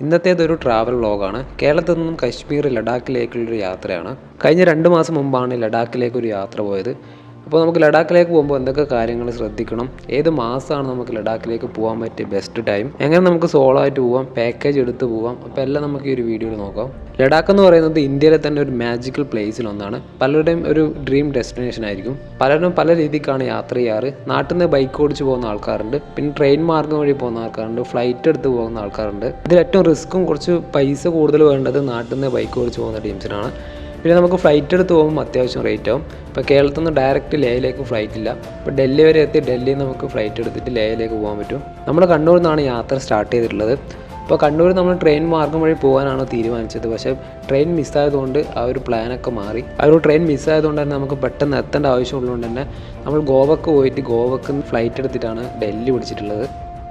ഇന്നത്തേതൊരു travel വ്ളോഗാണ് കേരളത്തിൽ നിന്നും കശ്മീർ ലഡാക്കിലേക്കുള്ളൊരു യാത്രയാണ്. കഴിഞ്ഞ രണ്ട് മാസം മുമ്പാണ് ലഡാക്കിലേക്ക് ഒരു യാത്ര പോയത്. അപ്പോൾ നമുക്ക് ലഡാക്കിലേക്ക് പോകുമ്പോൾ എന്തൊക്കെ കാര്യങ്ങൾ ശ്രദ്ധിക്കണം? ഏത് മാസമാണ് നമുക്ക് ലഡാക്കിലേക്ക് പോകാൻ പറ്റിയ ബെസ്റ്റ് ടൈം എങ്ങനെ നമുക്ക് സോളോ ആയിട്ട് പോവാം? പാക്കേജ് എടുത്ത് പോവാം? അപ്പോൾ എല്ലാം നമുക്ക് ഈ ഒരു വീഡിയോയിൽ നോക്കാം. ലഡാക്ക് എന്ന് പറയുന്നത് ഇന്ത്യയിലെ തന്നെ ഒരു മാജിക്കൽ പ്ലേസിൽ ഒന്നാണ്. പലരുടെയും ഒരു ഡ്രീം ഡെസ്റ്റിനേഷൻ ആയിരിക്കും. പലരും പല രീതിക്കാണ് യാത്ര ചെയ്യാറ്. നാട്ടിൽ നിന്ന് ബൈക്ക് ഓടിച്ച് പോകുന്ന ആൾക്കാരുണ്ട്. പിന്നെ ട്രെയിൻ മാർഗം വഴി പോകുന്ന ആൾക്കാരുണ്ട്. ഫ്ലൈറ്റ് എടുത്ത് പോകുന്ന ആൾക്കാരുണ്ട്. ഇതിൽ ഏറ്റവും റിസ്ക്കും കുറച്ച് പൈസ കൂടുതൽ വേണ്ടത് നാട്ടിൽ നിന്ന് ബൈക്ക് ഓടിച്ച് പോകുന്ന ടീംസിനാണ് പിന്നെ നമുക്ക് ഫ്ലൈറ്റ് എടുത്ത് പോകുമ്പോൾ അത്യാവശ്യം റേറ്റ് ആവും. ഇപ്പോൾ കേരളത്തിൽ നിന്ന് ഡയറക്റ്റ് ലേയിലേക്ക് ഫ്ലൈറ്റ് ഇല്ല. ഇപ്പോൾ ഡൽഹി വരെ എത്തി ഡൽഹിയിൽ നമുക്ക് ഫ്ലൈറ്റ് എടുത്തിട്ട് ലേയിലേക്ക് പോകാൻ പറ്റും. നമ്മൾ കണ്ണൂരിൽ നിന്നാണ് യാത്ര സ്റ്റാർട്ട് ചെയ്തിട്ടുള്ളത്. ഇപ്പോൾ കണ്ണൂർ നമ്മൾ ട്രെയിൻ മാർഗം വഴി പോകാനാണ് തീരുമാനിച്ചത്. പക്ഷേ ട്രെയിൻ മിസ്സായതുകൊണ്ട് ആ ഒരു പ്ലാനൊക്കെ മാറി. ആ ഒരു ട്രെയിൻ മിസ്സായതുകൊണ്ട് തന്നെ നമുക്ക് പെട്ടെന്ന് എത്തേണ്ട ആവശ്യമുള്ളതുകൊണ്ട് തന്നെ നമ്മൾ ഗോവക്ക് പോയിട്ട് ഗോവക്ക് ഫ്ലൈറ്റ് എടുത്തിട്ടാണ് ഡൽഹി പിടിച്ചിട്ടുള്ളത്.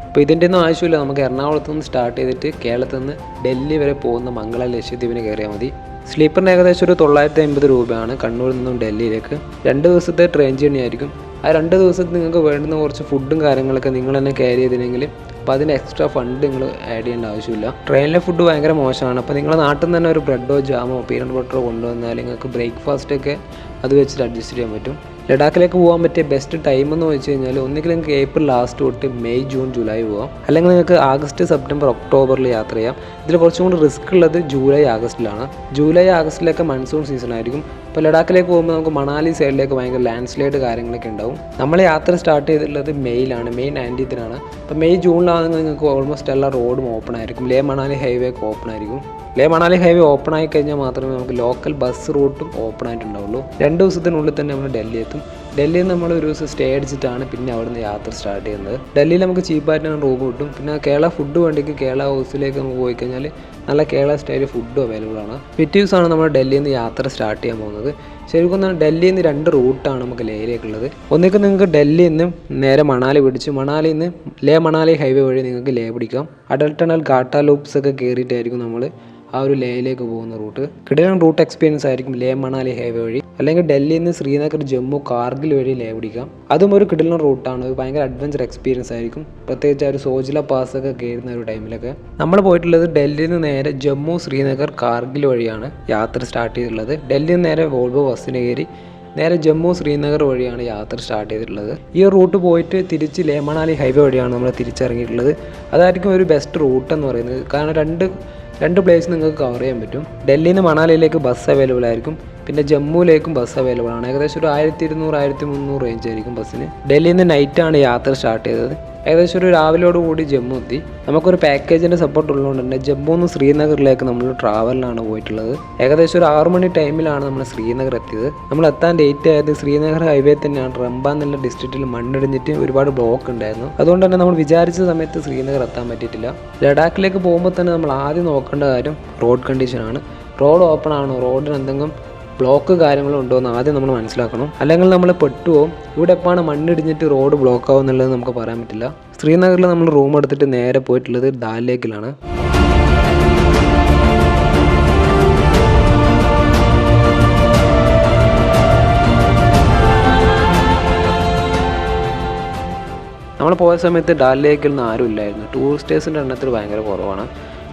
അപ്പോൾ ഇതിന്റെ ഒന്നും ആവശ്യമില്ല. നമുക്ക് എറണാകുളത്ത് നിന്ന് സ്റ്റാർട്ട് ചെയ്തിട്ട് കേരളത്തിൽ നിന്ന് ഡൽഹി വരെ പോകുന്ന മംഗള ലക്ഷദ്വീപിന് കയറിയാൽ മതി. സ്ലീപ്പറിന് ഏകദേശം ഒരു തൊള്ളായിരത്തി അമ്പത് രൂപയാണ് കണ്ണൂരിൽ നിന്നും ഡൽഹിയിലേക്ക്. രണ്ട് ദിവസത്തെ ട്രെയിൻ ജേണി ആയിരിക്കും. ആ രണ്ട് ദിവസത്തിൽ നിങ്ങൾക്ക് വേണ്ടുന്ന കുറച്ച് ഫുഡും കാര്യങ്ങളൊക്കെ നിങ്ങൾ തന്നെ ക്യാരി ചെയ്തില്ലെങ്കിൽ അപ്പോൾ അതിന് എക്സ്ട്രാ ഫണ്ട് നിങ്ങൾ ആഡ് ചെയ്യേണ്ട ആവശ്യമില്ല. ട്രെയിനിലെ ഫുഡ് ഭയങ്കര മോശമാണ്. അപ്പോൾ നിങ്ങളുടെ നാട്ടിൽ നിന്ന് തന്നെ ഒരു ബ്രെഡോ ജാമോ പീനട്ട് ബട്ടറോ കൊണ്ടുവന്നാൽ നിങ്ങൾക്ക് ബ്രേക്ക്ഫാസ്റ്റൊക്കെ അത് വെച്ചിട്ട് അഡ്ജസ്റ്റ് ചെയ്യാൻ പറ്റും. ലഡാക്കിലേക്ക് പോകാൻ പറ്റിയ ബെസ്റ്റ് ടൈം എന്ന് വെച്ച് കഴിഞ്ഞാൽ ഒന്നുകിൽ നിങ്ങൾക്ക് ഏപ്രിൽ ലാസ്റ്റ് തൊട്ട് മെയ് ജൂൺ ജൂലൈ പോകാം അല്ലെങ്കിൽ നിങ്ങൾക്ക് ആഗസ്റ്റ് സെപ്റ്റംബർ ഒക്ടോബറിൽ യാത്ര ചെയ്യാം. ഇതിൽ കുറച്ചും കൂടി റിസ്ക് ഉള്ളത് ജൂലൈ ആഗസ്റ്റിലാണ് ജൂലൈ ആഗസ്റ്റിലൊക്കെ മൺസൂൺ സീസൺ ആയിരിക്കും. ഇപ്പോൾ ലഡാക്കിലേക്ക് പോകുമ്പോൾ നമുക്ക് മണാലി സൈഡിലേക്ക് ഭയങ്കര ലാൻഡ് സ്ലൈഡ് കാര്യങ്ങളൊക്കെ ഉണ്ടാവും. നമ്മൾ യാത്ര സ്റ്റാർട്ട് ചെയ്തിട്ടുള്ളത് മെയ്യിലാണ് മെയ് നയന്റീത്തിനാണ് അപ്പോൾ മെയ് ജൂണിലാണെങ്കിൽ നിങ്ങൾക്ക് ഓൾമോസ്റ്റ് എല്ലാ റോഡും ഓപ്പൺ ആയിരിക്കും. ലേ മണാലി ഹൈവേ ഒക്കെ ഓപ്പൺ ആയിരിക്കും. ലേ മണാലി ഹൈവേ ഓപ്പൺ ആയി കഴിഞ്ഞാൽ മാത്രമേ നമുക്ക് ലോക്കൽ ബസ് റൂട്ടും ഓപ്പൺ ആയിട്ടുണ്ടാവുള്ളൂ. രണ്ട് ദിവസത്തിനുള്ളിൽ തന്നെ നമ്മൾ ഡൽഹി എത്തും. ഡൽഹിയിൽ നമ്മൾ ഒരു ദിവസം സ്റ്റേ അടിച്ചിട്ടാണ് പിന്നെ അവിടുന്ന് യാത്ര സ്റ്റാർട്ട് ചെയ്യുന്നത്. ഡൽഹിയിൽ നമുക്ക് ചീപ്പായിട്ടാണ് റൂം കിട്ടും. പിന്നെ കേരള ഫുഡ് വേണ്ടിക്ക് കേരള ഹൗസിലേക്ക് നമുക്ക് പോയി കഴിഞ്ഞാൽ നല്ല കേരള സ്റ്റൈൽ ഫുഡും അവൈലബിൾ ആണ്. പിറ്റേ ദിവസമാണ് നമ്മൾ ഡൽഹിയിൽ നിന്ന് യാത്ര സ്റ്റാർട്ട് ചെയ്യാൻ പോകുന്നത്. ശരിക്കും പറഞ്ഞാൽ ഡൽഹിയിൽ നിന്ന് രണ്ട് റൂട്ടാണ് നമുക്ക് ലേയിലേക്കുള്ളത് ഒന്നിക്ക് നിങ്ങൾക്ക് ഡൽഹിയിൽ നിന്ന് നേരെ മണാലി പിടിച്ച് മണാലിയിൽ നിന്ന് ലേ മണാലി ഹൈവേ വഴി നിങ്ങൾക്ക് ലേ പിടിക്കാം. അടൽ ടണൽ ഗാട്ട ലൂപ്സ് ഒക്കെ കയറിയിട്ടായിരിക്കും നമ്മൾ ആ ഒരു ലേയിലേക്ക് പോകുന്ന റൂട്ട്. കിടയാൻ റൂട്ട് എക്സ്പീരിയൻസ് ആയിരിക്കും ലേ മണാലി ഹൈവേ വഴി. അല്ലെങ്കിൽ ഡൽഹിയിൽ നിന്ന് ശ്രീനഗർ ജമ്മു കാർഗിൽ വഴി ലേ പിടിക്കാം. അതും ഒരു കിടലൻ റൂട്ടാണ്. ഭയങ്കര അഡ്വഞ്ചർ എക്സ്പീരിയൻസ് ആയിരിക്കും. പ്രത്യേകിച്ച് ആ ഒരു സോജില പാസ് ഒക്കെ കയറുന്ന ഒരു ടൈമിലൊക്കെ നമ്മൾ പോയിട്ടുള്ളത് ഡൽഹിയിൽ നിന്ന് നേരെ ജമ്മു ശ്രീനഗർ കാർഗിൽ വഴിയാണ് യാത്ര സ്റ്റാർട്ട് ചെയ്തിട്ടുള്ളത്. ഡൽഹിയിൽ നിന്ന് നേരെ വോൾവോ ബസ്സിന് കയറി നേരെ ജമ്മു ശ്രീനഗർ വഴിയാണ് യാത്ര സ്റ്റാർട്ട് ചെയ്തിട്ടുള്ളത്. ഈ റൂട്ട് പോയിട്ട് തിരിച്ച് ലേമണാലി ഹൈവേ വഴിയാണ് നമ്മൾ തിരിച്ചിറങ്ങിയിട്ടുള്ളത്. അതായിരിക്കും ഒരു ബെസ്റ്റ് റൂട്ട് എന്ന് പറയുന്നത്. കാരണം രണ്ട് രണ്ട് പ്ലേസ് നിങ്ങൾക്ക് കവർ ചെയ്യാൻ പറ്റും. ഡൽഹിയിൽ നിന്ന് മണാലിയിലേക്ക് ബസ് അവൈലബിൾ ആയിരിക്കും. പിന്നെ ജമ്മുവിലേക്കും ബസ് അവൈലബിൾ ആണ്. ഏകദേശം ഒരു ആയിരത്തി ഇരുന്നൂറ് ആയിരത്തി മുന്നൂറ് റേഞ്ച് ആയിരിക്കും ബസ്സിന് ഡൽഹിയിൽ നിന്ന് നൈറ്റാണ് യാത്ര സ്റ്റാർട്ട് ചെയ്തത്. ഏകദേശം ഒരു രാവിലോട് കൂടി ജമ്മു എത്തി. നമുക്കൊരു പാക്കേജിന്റെ സപ്പോർട്ട് ഉള്ളതുകൊണ്ട് തന്നെ ജമ്മു നിന്ന് ശ്രീനഗറിലേക്ക് നമ്മൾ ട്രാവലിലാണ് പോയിട്ടുള്ളത്. ഏകദേശം ഒരു ആറു മണി ടൈമിലാണ് നമ്മൾ ശ്രീനഗർ എത്തിയത്. നമ്മൾ എത്താൻ ഡേറ്റ് ആയത് ശ്രീനഗർ ഹൈവേ തന്നെയാണ്. റംബ എന്നുള്ള ഡിസ്ട്രിക്റ്റിൽ മണ്ണിടിഞ്ഞിട്ട് ഒരുപാട് ബ്ലോക്ക് ഉണ്ടായിരുന്നു. അതുകൊണ്ട് തന്നെ നമ്മൾ വിചാരിച്ച സമയത്ത് ശ്രീനഗർ എത്താൻ പറ്റിയിട്ടില്ല. ലഡാക്കിലേക്ക് പോകുമ്പോൾ തന്നെ നമ്മൾ ആദ്യം നോക്കേണ്ട കാര്യം റോഡ് കണ്ടീഷനാണ് റോഡ് ഓപ്പൺ ആണോ. റോഡിന് എന്തെങ്കിലും ബ്ലോക്ക് കാര്യങ്ങളും ഉണ്ടോ എന്ന് ആദ്യം നമ്മൾ മനസ്സിലാക്കണം. അല്ലെങ്കിൽ നമ്മൾ പെട്ടുവോ? ഇവിടെ എപ്പോഴാണ് മണ്ണിടിഞ്ഞിട്ട് റോഡ് ബ്ലോക്ക് ആവും എന്നുള്ളത് നമുക്ക് പറയാൻ പറ്റില്ല. ശ്രീനഗറിൽ നമ്മൾ റൂം എടുത്തിട്ട് നേരെ പോയിട്ടുള്ളത് ദാൽ ലേക്കിലാണ് നമ്മൾ പോയ സമയത്ത് ഡാൽ ലേക്കിൽ നിന്ന് ആരും ഇല്ലായിരുന്നു ടൂറിസ്റ്റേഴ്സിന്റെ എണ്ണത്തിൽ ഭയങ്കര കുറവാണ്.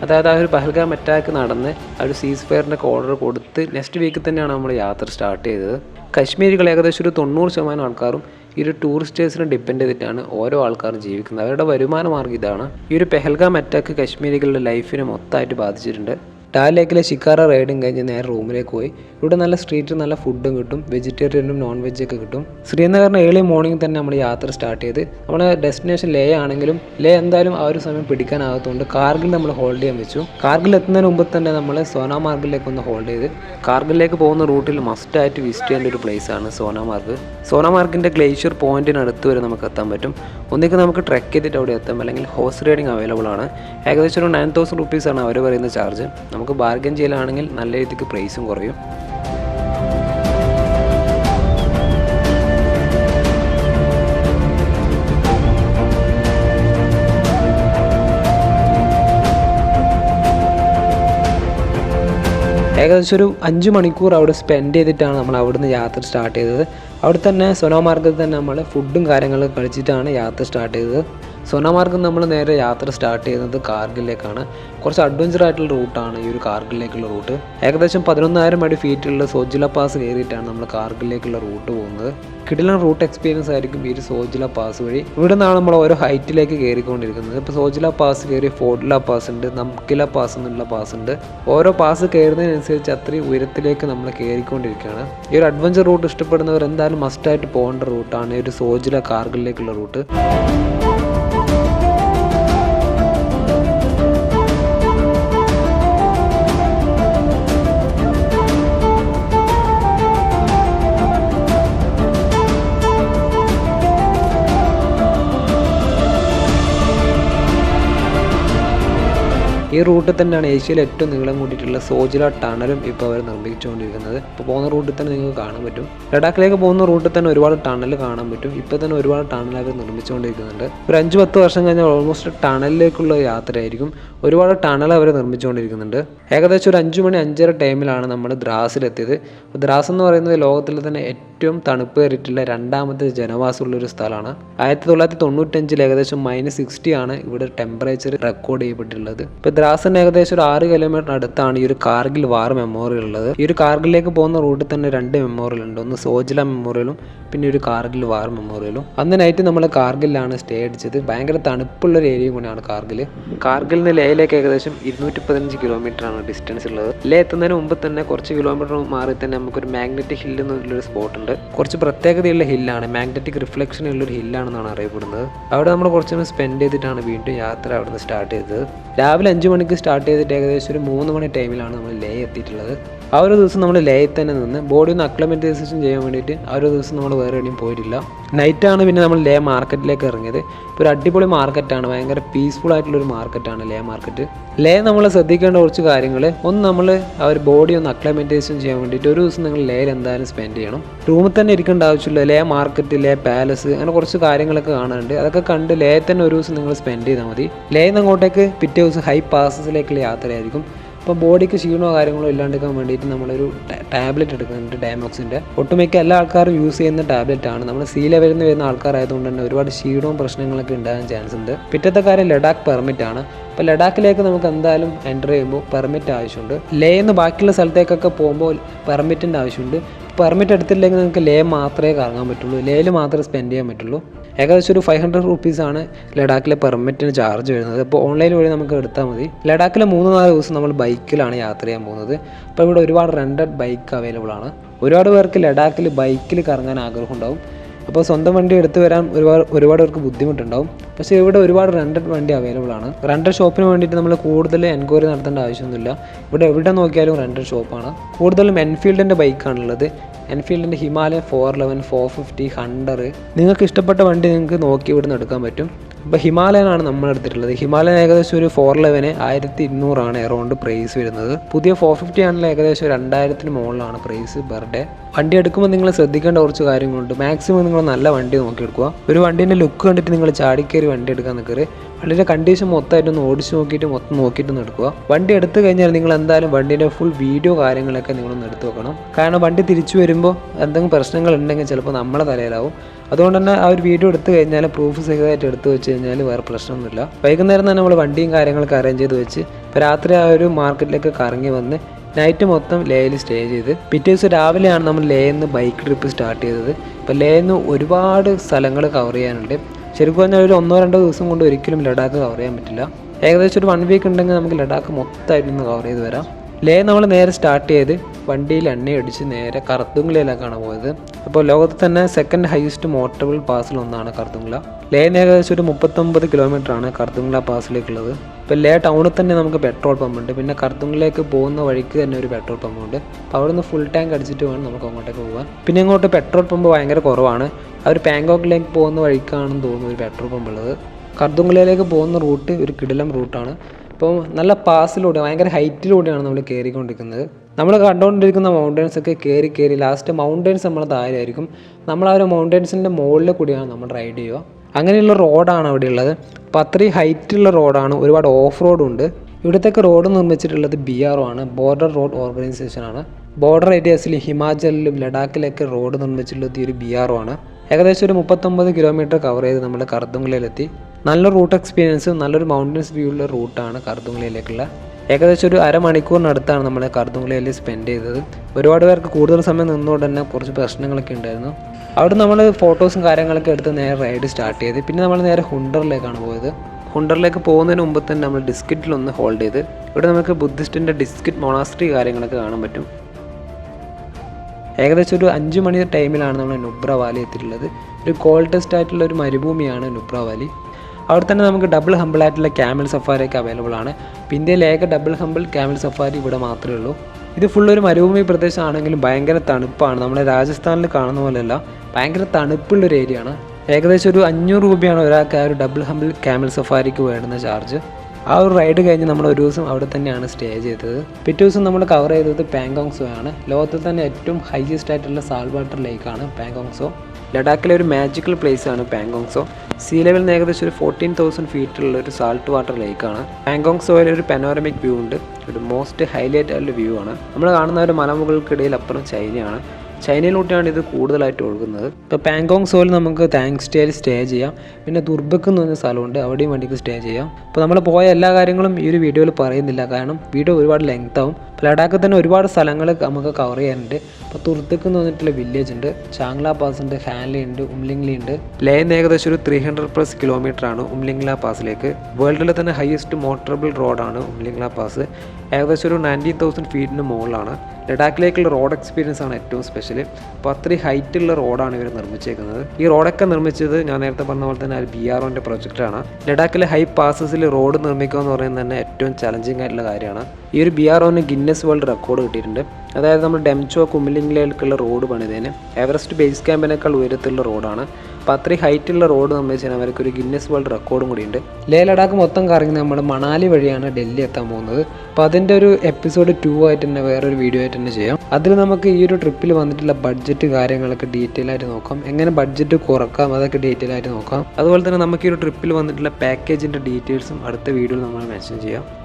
അതായത് ആ ഒരു പഹൽഗാം അറ്റാക്ക് നടന്ന് ആ ഒരു സീസ് ഫയറിന്റെ ഓർഡർ കൊടുത്ത് നെക്സ്റ്റ് വീക്കിൽ തന്നെയാണ് നമ്മൾ യാത്ര സ്റ്റാർട്ട് ചെയ്തത്. കശ്മീരികൾ ഏകദേശം ഒരു തൊണ്ണൂറ് ശതമാനം ആൾക്കാരും ഈ ഒരു ടൂറിസ്റ്റേഴ്സിനെ ഡിപ്പെൻഡ് ചെയ്തിട്ടാണ് ഓരോ ആൾക്കാരും ജീവിക്കുന്നത്. അവരുടെ വരുമാന മാർഗം ഇതാണ്. ഈ ഒരു പെഹൽഗാം അറ്റാക്ക് കശ്മീരികളുടെ ലൈഫിനെ മൊത്തമായിട്ട് ബാധിച്ചിട്ടുണ്ട്. ഡാൽ ലേക്കിലെ ഷിക്കാറ റൈഡും കഴിഞ്ഞ് നേരെ റൂമിലേക്ക് പോയി. ഇവിടെ നല്ല സ്ട്രീറ്റിൽ നല്ല ഫുഡും കിട്ടും. വെജിറ്റേറിയനും നോൺ വെജ് ഒക്കെ കിട്ടും. ശ്രീനഗറിന് ഏർലി മോർണിംഗ് തന്നെ നമ്മൾ യാത്ര സ്റ്റാർട്ട് ചെയ്ത്. നമ്മുടെ ഡെസ്റ്റിനേഷൻ ലേ ആണെങ്കിലും ലേ എന്തായാലും ആ ഒരു സമയം പിടിക്കാനാകത്തുകൊണ്ട് കാർഗിൽ നമ്മൾ ഹോൾഡ് ചെയ്യാൻ വെച്ചു. കാർഗിൽ എത്തുന്നതിന് മുമ്പ് തന്നെ നമ്മൾ സോനാമാർഗിലേക്ക് ഒന്ന് ഹോൾഡ് ചെയ്ത്. കാർഗിലേക്ക് പോകുന്ന റൂട്ടിൽ മസ്റ്റ് ആയിട്ട് വിസിറ്റ് ചെയ്യേണ്ട ഒരു ആണ് സോനാമാർഗ് സോനാമാർഗിന്റെ ഗ്ലേഷ്യർ പോയിന്റിന് അടുത്ത് വരെ നമുക്ക് എത്താൻ പറ്റും. ഒന്നിക്ക് നമുക്ക് ട്രെക്ക് ചെയ്തിട്ട് അവിടെ എത്താം. അല്ലെങ്കിൽ ഹോഴ്സ് റൈഡിങ് അവൈലബിൾ ആണ്. ഏകദേശം ഒരു നയൻ തൗസൻഡ് റുപ്പീസാണ് അവർ പറയുന്ന ചാർജ് നമുക്ക് ബാർഗൻ ചെയ്യലാണെങ്കിൽ നല്ല രീതിക്ക് പ്രൈസും കുറയും. ഏകദേശം ഒരു അഞ്ച് മണിക്കൂർ അവിടെ സ്പെൻഡ് ചെയ്തിട്ടാണ് നമ്മൾ അവിടുന്ന് യാത്ര സ്റ്റാർട്ട് ചെയ്തത്. അവിടെ തന്നെ സൊനോമാർഗത്തിൽ തന്നെ നമ്മൾ ഫുഡും കാര്യങ്ങളും കഴിച്ചിട്ടാണ് യാത്ര സ്റ്റാർട്ട് ചെയ്തത്. സോനാമാർഗിൽ നമ്മൾ നേരെ യാത്ര സ്റ്റാർട്ട് ചെയ്യുന്നത് കാർഗിലേക്കാണ്. കുറച്ച് അഡ്വഞ്ചർ ആയിട്ടുള്ള റൂട്ടാണ് ഈ ഒരു കാർഗിലേക്കുള്ള റൂട്ട് ഏകദേശം പതിനൊന്നായിരം അടി ഫീറ്റുള്ള സോജില പാസ് കയറിയിട്ടാണ് നമ്മൾ കാർഗിലേക്കുള്ള റൂട്ട് പോകുന്നത്. കിടിലൻ റൂട്ട് എക്സ്പീരിയൻസ് ആയിരിക്കും ഈ ഒരു സോജില പാസ് വഴി. ഇവിടെ നിന്നാണ് നമ്മൾ ഓരോ ഹൈറ്റിലേക്ക് കയറിക്കൊണ്ടിരിക്കുന്നത്. ഇപ്പോൾ സോജില പാസ് കയറി ഫോർട്ടില പാസ് ഉണ്ട് നംകില പാസ് എന്നുള്ള പാസ് ഉണ്ട്. ഓരോ പാസ് കയറുന്നതിനനുസരിച്ച് അത്രയും ഉയരത്തിലേക്ക് നമ്മൾ കയറിക്കൊണ്ടിരിക്കുകയാണ്. ഈ ഒരു അഡ്വഞ്ചർ റൂട്ട് ഇഷ്ടപ്പെടുന്നവർ എന്തായാലും മസ്റ്റായിട്ട് പോകേണ്ട റൂട്ടാണ് ഈ ഒരു സോജില കാർഗിലേക്കുള്ള റൂട്ട് ഈ റൂട്ടിൽ തന്നെയാണ് ഏഷ്യയിൽ ഏറ്റവും നീളം കൂട്ടിയിട്ടുള്ള സോജില ടണലും ഇപ്പോൾ അവർ നിർമ്മിച്ചുകൊണ്ടിരിക്കുന്നത്. ഇപ്പോൾ പോകുന്ന റൂട്ടിൽ തന്നെ നിങ്ങൾക്ക് കാണാൻ പറ്റും. ലഡാക്കിലേക്ക് പോകുന്ന റൂട്ടിൽ തന്നെ ഒരുപാട് ടണൽ കാണാൻ പറ്റും. ഇപ്പോൾ തന്നെ ഒരുപാട് ടണൽ അവർ നിർമ്മിച്ചുകൊണ്ടിരിക്കുന്നുണ്ട്. ഒരു അഞ്ച് പത്ത് വർഷം കഴിഞ്ഞാൽ ഓൾമോസ്റ്റ് ടണലിലേക്കുള്ള യാത്രയായിരിക്കും. ഒരുപാട് ടണൽ അവർ നിർമ്മിച്ചുകൊണ്ടിരിക്കുന്നുണ്ട്. ഏകദേശം ഒരു അഞ്ച് മണി അഞ്ചര ടൈമിലാണ് നമ്മൾ ദ്രാസിലെത്തിയത്. ദ്രാസ് എന്ന് പറയുന്നത് ലോകത്തിലെ തന്നെ ഏറ്റവും തണുപ്പ് കയറിയിട്ടുള്ള രണ്ടാമത്തെ ജനവാസമുള്ള ഒരു സ്ഥലമാണ്. ആയിരത്തി തൊള്ളായിരത്തി തൊണ്ണൂറ്റഞ്ചിൽ ഏകദേശം മൈനസ് സിക്സ്റ്റി ആണ് ഇവിടെ ടെമ്പറേച്ചർ റെക്കോർഡ് ചെയ്യപ്പെട്ടിട്ടുള്ളത്. ഇപ്പോൾ ദ്രാസിന് ഏകദേശം ഒരു ആറ് കിലോമീറ്റർ അടുത്താണ് ഈ ഒരു കാർഗിൽ വാർ മെമ്മോറിയൽ ഉള്ളത്. ഈ ഒരു കാർഗിലേക്ക് പോകുന്ന റൂട്ടിൽ തന്നെ രണ്ട് മെമ്മോറിയൽ ഉണ്ട്. ഒന്ന് സോജില മെമ്മോറിയലും പിന്നെ ഒരു കാർഗിൽ വാർ മെമ്മോറിയലും അന്ന് നൈറ്റ് നമ്മൾ കാർഗിലാണ് സ്റ്റേ അടിച്ചത്. ഭയങ്കര തണുപ്പുള്ള ഒരു ഏരിയ കൂടിയാണ് കാർഗിൽ കാർഗിൽ നിന്ന് ലേയിലേക്ക് ഏകദേശം ഇരുന്നൂറ്റി പതിനഞ്ച് കിലോമീറ്റർ ആണ് ഡിസ്റ്റൻസ് ഉള്ളത്. ലേ എത്തുന്നതിന് മുമ്പ് തന്നെ കുറച്ച് കിലോമീറ്റർ മാറി തന്നെ നമുക്കൊരു മാഗ്നറ്റിക് ഹില്ല് എന്നുള്ളൊരു സ്പോട്ട് ഉണ്ട്. കുറച്ച് പ്രത്യേകതയുള്ള ഹില്ലാണ് മാഗ്നറ്റിക് റിഫ്ലക്ഷൻ ഉള്ള ഒരു ഹില്ലാണെന്നാണ് അറിയപ്പെടുന്നത്. അവിടെ നമ്മൾ കുറച്ചൊന്ന് സ്പെൻഡ് ചെയ്തിട്ടാണ് വീണ്ടും യാത്ര അവിടെ നിന്ന് സ്റ്റാർട്ട് ചെയ്തത്. രാവിലെ അഞ്ച് മണിക്ക് സ്റ്റാർട്ട് ചെയ്തിട്ട് ഏകദേശം ഒരു മൂന്ന് മണി ടൈമിലാണ് നമ്മൾ ലേ എത്തിയിട്ടുള്ളത്. ആ ഒരു ദിവസം നമ്മൾ ലേയിൽ തന്നെ നിന്ന് ബോഡി ഒന്ന് അക്ലമറ്റൈസേഷൻ ചെയ്യാൻ വേണ്ടിയിട്ട് ആ ഒരു ദിവസം നമ്മൾ വേറെ എവിടെയും പോയിട്ടില്ല. നൈറ്റാണ് പിന്നെ നമ്മൾ ലേ മാർക്കറ്റിലേക്ക് ഇറങ്ങിയത്. ഒരു അടിപൊളി മാർക്കറ്റാണ് ഭയങ്കര പീസ്ഫുൾ ആയിട്ടുള്ള ഒരു മാർക്കറ്റാണ് ലേ മാർക്കറ്റ് ലേ നമ്മൾ ശ്രദ്ധിക്കേണ്ട കുറച്ച് കാര്യങ്ങൾ ഒന്ന് നമ്മൾ ആ ഒരു ബോഡി ഒന്ന് അക്ലമറ്റൈസേഷൻ ചെയ്യാൻ വേണ്ടിയിട്ട് ഒരു ദിവസം നിങ്ങൾ ലേയിൽ എന്തായാലും സ്പെൻഡ് ചെയ്യണം. റൂമിൽ തന്നെ ഇരിക്കേണ്ട ആവശ്യമില്ല. ലേ മാർക്കറ്റ് ലേ പാലസ് അങ്ങനെ കുറച്ച് കാര്യങ്ങളൊക്കെ കാണാനുണ്ട്. അതൊക്കെ കണ്ട് ലേ തന്നെ ഒരു ദിവസം നിങ്ങൾ സ്പെൻഡ് ചെയ്താൽ മതി. ലേ അങ്ങോട്ടേക്ക് പിറ്റേ ദിവസം ഹൈ പാസസിലേക്കുള്ള യാത്രയായിരിക്കും. അപ്പോൾ ബോഡിക്ക് ക്ഷീണമോ കാര്യങ്ങളോ ഇല്ലാണ്ടിരിക്കാൻ വേണ്ടിയിട്ട് നമ്മളൊരു ടാബ്ലറ്റ് എടുക്കുന്നുണ്ട് ഡാമോക്സിന്റെ ഒട്ടുമിക്ക എല്ലാ ആൾക്കാരും യൂസ് ചെയ്യുന്ന ടാബ്ലറ്റ് ആണ്. നമ്മൾ സീ ലെവലിൽ നിന്ന് വരുന്ന ആൾക്കാരായതുകൊണ്ട് തന്നെ ഒരുപാട് ക്ഷീണവും പ്രശ്നങ്ങളൊക്കെ ഉണ്ടാകാൻ ചാൻസ് ഉണ്ട്. പിറ്റത്തെ കാര്യം ലഡാക്ക് പെർമിറ്റ് ആണ്. അപ്പോൾ ലഡാക്കിലേക്ക് നമുക്ക് എന്തായാലും എന്റർ ചെയ്യുമ്പോൾ പെർമിറ്റ് ആവശ്യമുണ്ട്. ലേ എന്ന് ബാക്കിയുള്ള സ്ഥലത്തേക്കൊക്കെ പോകുമ്പോൾ പെർമിറ്റിന്റെ ആവശ്യമുണ്ട്. പെർമിറ്റ് എടുത്തില്ലെങ്കിൽ നിങ്ങൾക്ക് ലേ മാത്രമേ കറങ്ങാൻ പറ്റുള്ളൂ. ലേയിൽ മാത്രമേ സ്പെൻഡ് ചെയ്യാൻ പറ്റുള്ളൂ. ഏകദേശം ഒരു ഫൈവ് ഹൺഡ്രഡ് റുപ്പീസാണ് ലഡാക്കിലെ പെർമിറ്റിന് ചാർജ് വരുന്നത്. അപ്പോൾ ഓൺലൈൻ വഴി നമുക്ക് എടുത്താൽ മതി. ലഡാക്കിലെ മൂന്ന് നാല് ദിവസം നമ്മൾ ബൈക്കിലാണ് യാത്ര ചെയ്യാൻ പോകുന്നത്. അപ്പോൾ ഇവിടെ ഒരുപാട് റെന്റഡ് ബൈക്ക് അവൈലബിൾ ആണ്. ഒരുപാട് പേർക്ക് ലഡാക്കിൽ ബൈക്കിൽ കറങ്ങാൻ ആഗ്രഹം ഉണ്ടാവും. അപ്പോൾ സ്വന്തം വണ്ടി എടുത്തു വരാൻ ഒരുപാട് ഒരുപാട് പേർക്ക് ബുദ്ധിമുട്ടുണ്ടാവും. പക്ഷേ ഇവിടെ ഒരുപാട് റെന്റഡ് വണ്ടി അവൈലബിൾ ആണ്. റെന്റഡ് ഷോപ്പിന് വേണ്ടിയിട്ട് നമ്മൾ കൂടുതൽ എൻക്വയറി നടത്തേണ്ട ആവശ്യമൊന്നുമില്ല. ഇവിടെ എവിടെ നോക്കിയാലും റെന്റഡ് ഷോപ്പാണ് കൂടുതലും എൻഫീൽഡിന്റെ ബൈക്കാണുള്ളത് എൻഫീൽഡിന്റെ Himalayan four eleven four fifty hunter നിങ്ങൾക്ക് ഇഷ്ടപ്പെട്ട വണ്ടി നിങ്ങൾക്ക് നോക്കി ഇവിടുന്ന് എടുക്കാൻ പറ്റും. ഇപ്പോൾ ഹിമാലയനാണ് നമ്മൾ എടുത്തിട്ടുള്ളത്. ഹിമാലയൻ ഏകദേശം ഒരു ഫോർ ലെവന് ആയിരത്തി ഇരുന്നൂറാണ് എറൗണ്ട് പ്രൈസ് വരുന്നത്. പുതിയ ഫോർ ഫിഫ്റ്റി ആണെങ്കിൽ ഏകദേശം രണ്ടായിരത്തിന് മുകളിലാണ് പ്രൈസ് പെർ ഡേ വണ്ടി എടുക്കുമ്പോൾ നിങ്ങൾ ശ്രദ്ധിക്കേണ്ട കുറച്ച് കാര്യങ്ങളുണ്ട്. മാക്സിമം നിങ്ങൾ നല്ല വണ്ടി നോക്കിയെടുക്കുക. ഒരു വണ്ടീന്റെ ലുക്ക് കണ്ടിട്ട് നിങ്ങൾ ചാടിക്കയറി വണ്ടി എടുക്കാൻ നിൽക്കരുത് വണ്ടിയുടെ കണ്ടീഷൻ മൊത്തമായിട്ടൊന്ന് ഓടിച്ച് നോക്കിയിട്ട് മൊത്തം നോക്കിയിട്ട് എടുക്കുക. വണ്ടി എടുത്തു കഴിഞ്ഞാൽ നിങ്ങൾ എന്തായാലും വണ്ടിയുടെ ഫുൾ വീഡിയോ കാര്യങ്ങളൊക്കെ നിങ്ങളൊന്ന് എടുത്തു വെക്കണം. കാരണം വണ്ടി തിരിച്ചു വരുമ്പോൾ എന്തെങ്കിലും പ്രശ്നങ്ങൾ ഉണ്ടെങ്കിൽ ചിലപ്പോൾ നമ്മളെ തലയിലാവും. അതുകൊണ്ട് തന്നെ ആ ഒരു വീഡിയോ എടുത്തു കഴിഞ്ഞാൽ പ്രൂഫ് സഹിതമായിട്ട് എടുത്തു വെച്ച് കഴിഞ്ഞാൽ വേറെ പ്രശ്നമൊന്നുമില്ല. വൈകുന്നേരം തന്നെ നമ്മൾ വണ്ടിയും കാര്യങ്ങളൊക്കെ അറേഞ്ച് ചെയ്ത് വെച്ച് രാത്രി ആ ഒരു മാർക്കറ്റിലേക്ക് കറങ്ങി വന്ന് നൈറ്റ് മൊത്തം ലേയിൽ സ്റ്റേ ചെയ്ത്. പിറ്റേ ദിവസം രാവിലെയാണ് നമ്മൾ ലേയിൽ നിന്ന് ബൈക്ക് ട്രിപ്പ് സ്റ്റാർട്ട് ചെയ്തത്. ഇപ്പോൾ നിന്ന് ഒരുപാട് സ്ഥലങ്ങൾ കവർ ചെയ്യാനുണ്ട്. ശരിക്കും പറഞ്ഞാൽ ഒരു ഒന്നോ രണ്ടോ ദിവസം കൊണ്ട് ഒരിക്കലും ലഡാക്ക് കവർ ചെയ്യാൻ പറ്റില്ല. ഏകദേശം ഒരു വൺ വീക്ക് ഉണ്ടെങ്കിൽ നമുക്ക് ലഡാക്ക് മൊത്തമായിട്ടൊന്ന് കവർ ചെയ്ത് വരാം. ലേ നമ്മൾ നേരെ സ്റ്റാർട്ട് ചെയ്ത് വണ്ടിയിൽ എണ്ണയടിച്ച് നേരെ കർത്തുങ്കളയിലേക്കാണ് പോയത്. അപ്പോൾ ലോകത്ത് തന്നെ സെക്കൻഡ് ഹയസ്റ്റ് മോട്ടബിൾ പാസിലൊന്നാണ് കർത്തുങ്കള ലേന്ന് ഏകദേശം ഒരു മുപ്പത്തൊമ്പത് കിലോമീറ്റർ ആണ് കർത്തുങ്കള പാസിലേക്കുള്ളത് ഇപ്പോൾ ലേ ടൗണിൽ തന്നെ നമുക്ക് പെട്രോൾ പമ്പ് ഉണ്ട്. പിന്നെ കർത്തുങ്കിലേക്ക് പോകുന്ന വഴിക്ക് തന്നെ ഒരു പെട്രോൾ പമ്പ് ഉണ്ട്. അപ്പോൾ അവിടെ നിന്ന് ഫുൾ ടാങ്ക് അടിച്ചിട്ട് വേണം നമുക്ക് അങ്ങോട്ടേക്ക് പോകാൻ. പിന്നെ അങ്ങോട്ട് പെട്രോൾ പമ്പ് ഭയങ്കര കുറവാണ്. അവർ പാങ്കോക്കിലേക്ക് പോകുന്ന വഴിക്കാണെന്ന് തോന്നുന്നു ഒരു പെട്രോൾ പമ്പ് ഉള്ളത്. കർത്തുങ്കലയിലേക്ക് പോകുന്ന റൂട്ട് ഒരു കിടിലം റൂട്ടാണ് അപ്പോൾ നല്ല പാസിലൂടെ ഭയങ്കര ഹൈറ്റിലൂടെയാണ് നമ്മൾ കയറിക്കൊണ്ടിരിക്കുന്നത്. നമ്മൾ കണ്ടുകൊണ്ടിരിക്കുന്ന മൗണ്ടൻസ് ഒക്കെ കയറി കയറി ലാസ്റ്റ് മൗണ്ടൻസ് നമ്മളെ താഴെയായിരിക്കും. നമ്മൾ ആ ഒരു മൗണ്ടൻസിന്റെ മുകളിൽ കൂടിയാണ് നമ്മൾ റൈഡ് ചെയ്യുക. അങ്ങനെയുള്ള റോഡാണ് അവിടെ ഉള്ളത്. അപ്പോൾ അത്രയും ഹൈറ്റുള്ള റോഡാണ് ഒരുപാട് ഓഫ് റോഡും ഉണ്ട്. ഇവിടത്തേക്ക് റോഡ് നിർമ്മിച്ചിട്ടുള്ളത് ബി ആർ ആണ്. ബോർഡർ റോഡ് ഓർഗനൈസേഷൻ ആണ്. ബോർഡർ ഏരിയാസിൽ ഹിമാചലിലും ലഡാക്കിലൊക്കെ റോഡ് നിർമ്മിച്ചിട്ടുള്ളത് ഈ ഒരു ബി ആർ ആണ്. ഏകദേശം ഒരു മുപ്പത്തൊമ്പത് കിലോമീറ്റർ കവർ ചെയ്ത് നമ്മൾ കർദുങ്കലയിലെത്തി നല്ല റൂട്ട് എക്സ്പീരിയൻസും നല്ലൊരു മൗണ്ടൻസ് വ്യൂ ഉള്ള റൂട്ടാണ് കറുതുങ്ങളിയിലേക്കുള്ള ഏകദേശം ഒരു അരമണിക്കൂറിനടുത്താണ് നമ്മൾ കറുതുങ്ങളിയിൽ സ്പെൻഡ് ചെയ്തത്. ഒരുപാട് പേർക്ക് കൂടുതൽ സമയം നിന്നുകൊണ്ട് തന്നെ കുറച്ച് പ്രശ്നങ്ങളൊക്കെ ഉണ്ടായിരുന്നു. അവിടെ നമ്മൾ ഫോട്ടോസും കാര്യങ്ങളൊക്കെ എടുത്ത് നേരെ റൈഡ് സ്റ്റാർട്ട് ചെയ്ത്. പിന്നെ നമ്മൾ നേരെ ഹുണ്ടറിലേക്കാണ് പോയത്. ഹുണ്ടറിലേക്ക് പോകുന്നതിന് മുമ്പ് തന്നെ നമ്മൾ ഡിസ്കിറ്റിലൊന്ന് ഹോൾഡ് ചെയ്ത്. ഇവിടെ നമുക്ക് ബുദ്ധിസ്റ്റിന്റെ ഡിസ്കിറ്റ് മൊണാസ്ട്രി കാര്യങ്ങളൊക്കെ കാണാൻ പറ്റും. ഏകദേശം ഒരു അഞ്ച് മണി ടൈമിലാണ് നമ്മൾ നുബ്ര വാലി എത്തിയിട്ടുള്ളത്. ഒരു കോൾഡസ്റ്റ് ആയിട്ടുള്ള ഒരു മരുഭൂമിയാണ് നുബ്ര വാലി അവിടെ തന്നെ നമുക്ക് ഡബിൾ ഹമ്പിൾ ആയിട്ടുള്ള ക്യാമൽ സഫാരി ഒക്കെ അവൈലബിൾ ആണ്. ഇപ്പോൾ ഇന്ത്യയിലെ ഏക ഡബിൾ ഹമ്പിൾ ക്യാമൽ സഫാരി ഇവിടെ മാത്രമേ ഉള്ളൂ. ഇത് ഫുൾ ഒരു മരുഭൂമി പ്രദേശമാണെങ്കിലും ഭയങ്കര തണുപ്പാണ്. നമ്മുടെ രാജസ്ഥാനിൽ കാണുന്ന പോലെയല്ല ഭയങ്കര തണുപ്പുള്ള ഒരു ഏരിയ ആണ്. ഏകദേശം ഒരു അഞ്ഞൂറ് രൂപയാണ് ഒരാൾക്ക് ആ ഒരു ഡബിൾ ഹമ്പിൾ ക്യാമൽ സഫാരിക്ക് വേണ്ടുന്ന ചാർജ് ആ ഒരു റൈഡ് കഴിഞ്ഞ് നമ്മൾ ഒരു ദിവസം അവിടെ തന്നെയാണ് സ്റ്റേ ചെയ്തത്. പിറ്റേ ദിവസം നമ്മൾ കവർ ചെയ്തത് പാങ്കോങ് സോ ആണ്. ലോകത്തിൽ തന്നെ ഏറ്റവും ഹൈയസ്റ്റ് ആയിട്ടുള്ള സാൾ വാട്ടർ ലേക്കാണ് പാങ്കോങ് സോ ലഡാക്കിലെ ഒരു മാജിക്കൽ പ്ലേസ് ആണ് പാങ്കോങ് സോ സീ ലെവലിൽ ഏകദേശം ഒരു ഫോർട്ടീൻ തൗസൻഡ് ഫീറ്റുള്ള ഒരു സാൾട്ട് വാട്ടർ ലേക്കാണ് പാങ്കോങ് സോയിൽ ഒരു പെനോറമിക് വ്യൂ ഉണ്ട്. ഒരു മോസ്റ്റ് ഹൈലൈറ്റ് ആയിട്ടുള്ള വ്യൂ ആണ്. നമ്മൾ കാണുന്ന ഒരു മലമുകൾക്കിടയിൽ അപ്പുറം ചൈനയാണ്. ചൈനയിലോട്ടാണ് ഇത് കൂടുതലായിട്ട് ഒഴുകുന്നത്. ഇപ്പോൾ പാങ്കോങ് സോയിൽ നമുക്ക് താങ്ക് സ്റ്റേയിൽ സ്റ്റേ ചെയ്യാം. പിന്നെ ദുർബക്ക് എന്ന് പറഞ്ഞ സ്ഥലമുണ്ട് അവിടെയും വേണ്ടിക്ക് സ്റ്റേ ചെയ്യാം. അപ്പോൾ നമ്മൾ പോയ എല്ലാ കാര്യങ്ങളും ഈ ഒരു വീഡിയോയിൽ പറയുന്നില്ല. കാരണം വീഡിയോ ഒരുപാട് ലെങ്ത് ആവും. അപ്പോൾ ലഡാക്കിൽ തന്നെ ഒരുപാട് സ്ഥലങ്ങൾ നമുക്ക് കവർ ചെയ്യാനുണ്ട്. ഇപ്പോൾ തുർത്തക്ക് എന്ന് പറഞ്ഞിട്ടുള്ള വില്ലേജ് ഉണ്ട്. ചാങ്ല പാസ് ഉണ്ട് ഹാൻലി ഉണ്ട് ഉംലിംഗ്ലി ഉണ്ട്. ലേന്ന് ഏകദേശം ഒരു ത്രീ ഹൺഡ്രഡ് പ്ലസ് കിലോമീറ്റർ ആണ് ഉംലിംഗ്ല പാസിലേക്ക് വേൾഡിലെ തന്നെ ഹയസ്റ്റ് മോട്ടറബിൾ റോഡാണ് ഉംലിംഗ്ല പാസ് ഏകദേശം ഒരു നയന്റീൻ തൗസൻഡ് ഫീറ്റിന് മുകളിലാണ്. ലഡാക്കിലേക്കുള്ള റോഡ് എക്സ്പീരിയൻസ് ആണ് ഏറ്റവും സ്പെഷ്യൽ അപ്പോൾ അത്രയും ഹൈറ്റുള്ള റോഡാണ് ഇവർ നിർമ്മിച്ചേക്കുന്നത്. ഈ റോഡൊക്കെ നിർമ്മിച്ചത് ഞാൻ നേരത്തെ പറഞ്ഞ പോലെ തന്നെ ബി ആർ ഒന്റെ പ്രൊജക്റ്റാണ് ലഡാക്കിലെ ഹൈ പാസസിൽ റോഡ് നിർമ്മിക്കുക എന്ന് പറയുന്നത് തന്നെ ഏറ്റവും ചലഞ്ചിങ് ആയിട്ടുള്ള കാര്യമാണ്. ഈ ഒരു ബി ആർ ഒന് ഗിന്നസ് വേൾഡ് റെക്കോർഡ് കിട്ടിയിട്ടുണ്ട്. അതായത് നമ്മൾ ഡെംചോ കുമിലിംഗിലേക്കുള്ള റോഡ് പണിതേന്. എവറസ്റ്റ് ബേസ് ക്യാമ്പിനേക്കാൾ ഉയരത്തിലുള്ള റോഡാണ്. അപ്പോൾ അത്രയും ഹൈറ്റുള്ള റോഡ് നിർമ്മിച്ചാൽ അവർക്ക് ഒരു ഗിന്നസ് വേൾഡ് റെക്കോർഡും കൂടിയുണ്ട്. ലേ ലഡാക്ക് മൊത്തം കറങ്ങി നമ്മൾ മണാലി വഴിയാണ് ഡൽഹി എത്താൻ പോകുന്നത്. അപ്പോൾ അതിന്റെ ഒരു എപ്പിസോഡ് ടു ആയിട്ട് തന്നെ വേറൊരു വീഡിയോ ആയിട്ട് തന്നെ ചെയ്യാം. അതിൽ നമുക്ക് ഈ ഒരു ട്രിപ്പിൽ വന്നിട്ടുള്ള ബഡ്ജറ്റ് കാര്യങ്ങളൊക്കെ ഡീറ്റെയിൽ ആയിട്ട് നോക്കാം. എങ്ങനെ ബഡ്ജറ്റ് കുറക്കാം അതൊക്കെ ഡീറ്റെയിൽ ആയിട്ട് നോക്കാം. അതുപോലെ തന്നെ നമുക്ക് ഈ ഒരു ട്രിപ്പിൽ വന്നിട്ടുള്ള പാക്കേജിന്റെ ഡീറ്റെയിൽസും അടുത്ത വീഡിയോയിൽ നമ്മൾ മെൻഷൻ ചെയ്യാം.